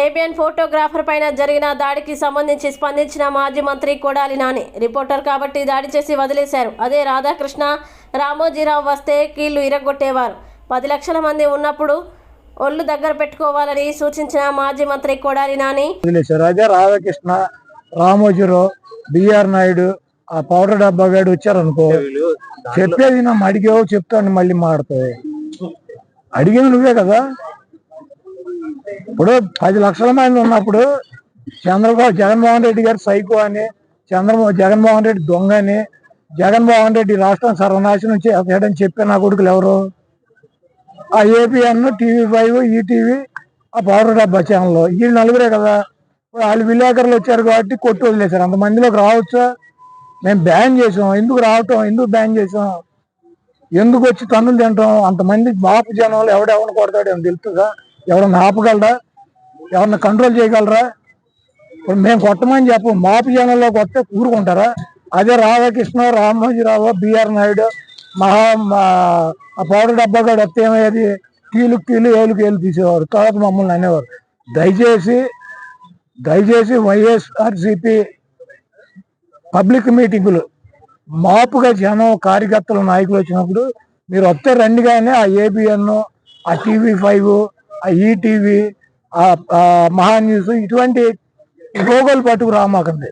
ABN photographer పైన జరిగిన దాడికి సంబంధించి స్పందించిన మాజీ మంత్రి కొడాలి నాని. రిపోర్టర్ కాబట్టి దాడి చేసి వదిలేశారు. అదే రాధాకృష్ణ రామోజీరావు వస్తే కీళ్ళు ఇరగొట్టేవారు. పది లక్షల మంది ఉన్నప్పుడు ఒళ్ళు దగ్గర పెట్టుకోవాలని సూచించిన మాజీ మంత్రి కొడాలి నాని. అదే రాధాకృష్ణ రామోజీరావు బిఆర్ నాయుడు ఆ పౌడర్ డబ్బా గాడు వచ్చారనుకో చెప్పేది నా అడిగావు చెప్తాను మళ్ళీ మాడతావు. అడిగిన నువ్వే కదా. ఇప్పుడు పది లక్షల మంది ఉన్నప్పుడు చంద్రబాబు జగన్మోహన్ రెడ్డి గారు సైకో అని చంద్రబాబు జగన్మోహన్ రెడ్డి దొంగ అని జగన్మోహన్ రెడ్డి రాష్ట్రం సర్వనాశనం చేయడం చెప్పే నా కొడుకులు ఎవరు? ఆ ఏపీఎన్ టీవీ ఫైవ్ ఈటీవీ ఆ పవర్ డబ్బా ఛానల్ వీళ్ళు నలుగురే కదా. వాళ్ళు విలేకరులు వచ్చారు కాబట్టి కొట్టు వదిలేశారు. అంత మందిలోకి రావచ్చా? మేము బ్యాన్ చేసాం ఎందుకు రావటం? ఎందుకు బ్యాన్ చేసాం ఎందుకు వచ్చి తన్నులు తింటాం? అంతమంది బాపు జనంలో ఎవడెవరిని కొడతాడేమో తెలుస్తుందా? ఎవరన్నా ఆపగలరా? ఎవరన్నా కంట్రోల్ చేయగలరా? ఇప్పుడు మేము కొట్టమని చెప్పు మాపు జనంలో కొట్టే ఊరుకుంటారా? అదే రాధాకృష్ణ రామోజీరావు బిఆర్ నాయుడు మహా మా- ఆ పౌడర్ డబ్బా కూడా వస్తే ఏమయ్యేది? కీలు కీలు ఏలు కీలు తీసేవారు తర్వాత మమ్మల్ని అనేవారు. దయచేసి దయచేసి వైఎస్ఆర్సిపి పబ్లిక్ మీటింగులు మాపుగా జనం కార్యకర్తలు నాయకులు వచ్చినప్పుడు మీరు వస్తే రండి కానీ ఆ ఏబిఎన్ ఆ TV five ETV Maha news news ఇటువంటి లోగోలు పట్టుకు రామాకండి